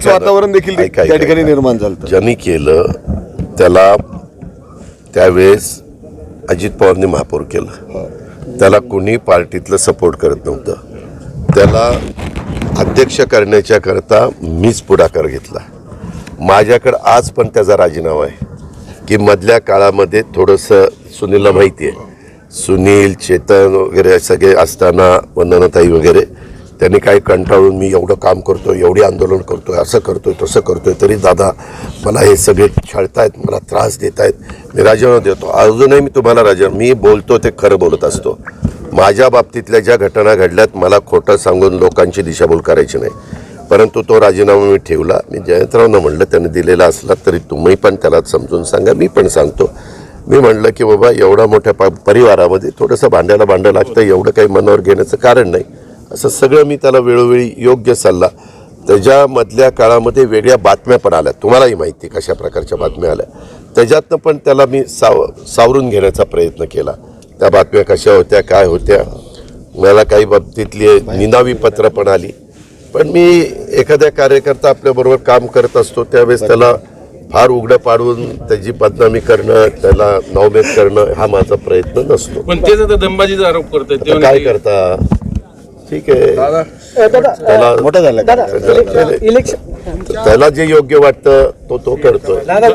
Politics वातावरण देखील त्या ठिकाणी. निर्माण झालं ज्यांनी केलं त्याला त्यावेळेस अजित पवारने महापौर केलं. त्याला कोणी पार्टीतलं सपोर्ट करत नव्हतं. त्याला अध्यक्ष करण्याच्या करता मीच पुढाकार घेतला. माझ्याकडं आज पण त्याचा राजीनामा आहे की मधल्या काळामध्ये थोडंसं सुनीलला माहिती आहे. सुनील चेतन वगैरे सगळे असताना वंदनाताई वगैरे त्यांनी काही कंटाळून मी एवढं काम करतो एवढी आंदोलन करतोय असं करतोय तसं करतोय तरी दादा मला हे सगळे छळतायत मला त्रास देत आहेत मी राजीनामा देतो. अजूनही मी तुम्हाला राजीनामा मी बोलतो ते खरं बोलत असतो. माझ्या बाबतीतल्या ज्या घटना घडल्यात मला खोटं सांगून लोकांची दिशाभूल करायची नाही. परंतु तो राजीनामा मी ठेवला. मी जयंतरावनं म्हणलं त्याने दिलेला असला तरी तुम्ही पण त्याला समजून सांगा मी पण सांगतो. मी म्हणलं की बाबा एवढा मोठ्या प परिवारामध्ये थोडंसं भांड्याला भांडं लागतं एवढं काही मनावर घेण्याचं कारण नाही. असं सगळं मी त्याला वेळोवेळी योग्य सल्ला. त्याच्यामधल्या काळामध्ये वेगळ्या बातम्या पण आल्या. तुम्हालाही माहिती कशा प्रकारच्या बातम्या आल्या. त्याच्यातनं पण त्याला मी साव सावरून घेण्याचा प्रयत्न केला. त्या बातम्या कशा होत्या काय होत्या मला काही बाबतीतली निनावी पत्र पण आली. पण मी एखाद्या कार्यकर्ता आपल्याबरोबर काम करत असतो त्यावेळेस त्याला फार उघडं पाडून त्याची बदनामी करणं त्याला नवमेद करणं हा माझा प्रयत्न नसतो. पण तेच आता दंबाजीचा आरोप करतायत ते आता म्हणे काय करता? ठीक आहे. दादा. त्याला मोठं झालं. त्याला- त्याला जे योग्य वाटतं तो तो करतोय.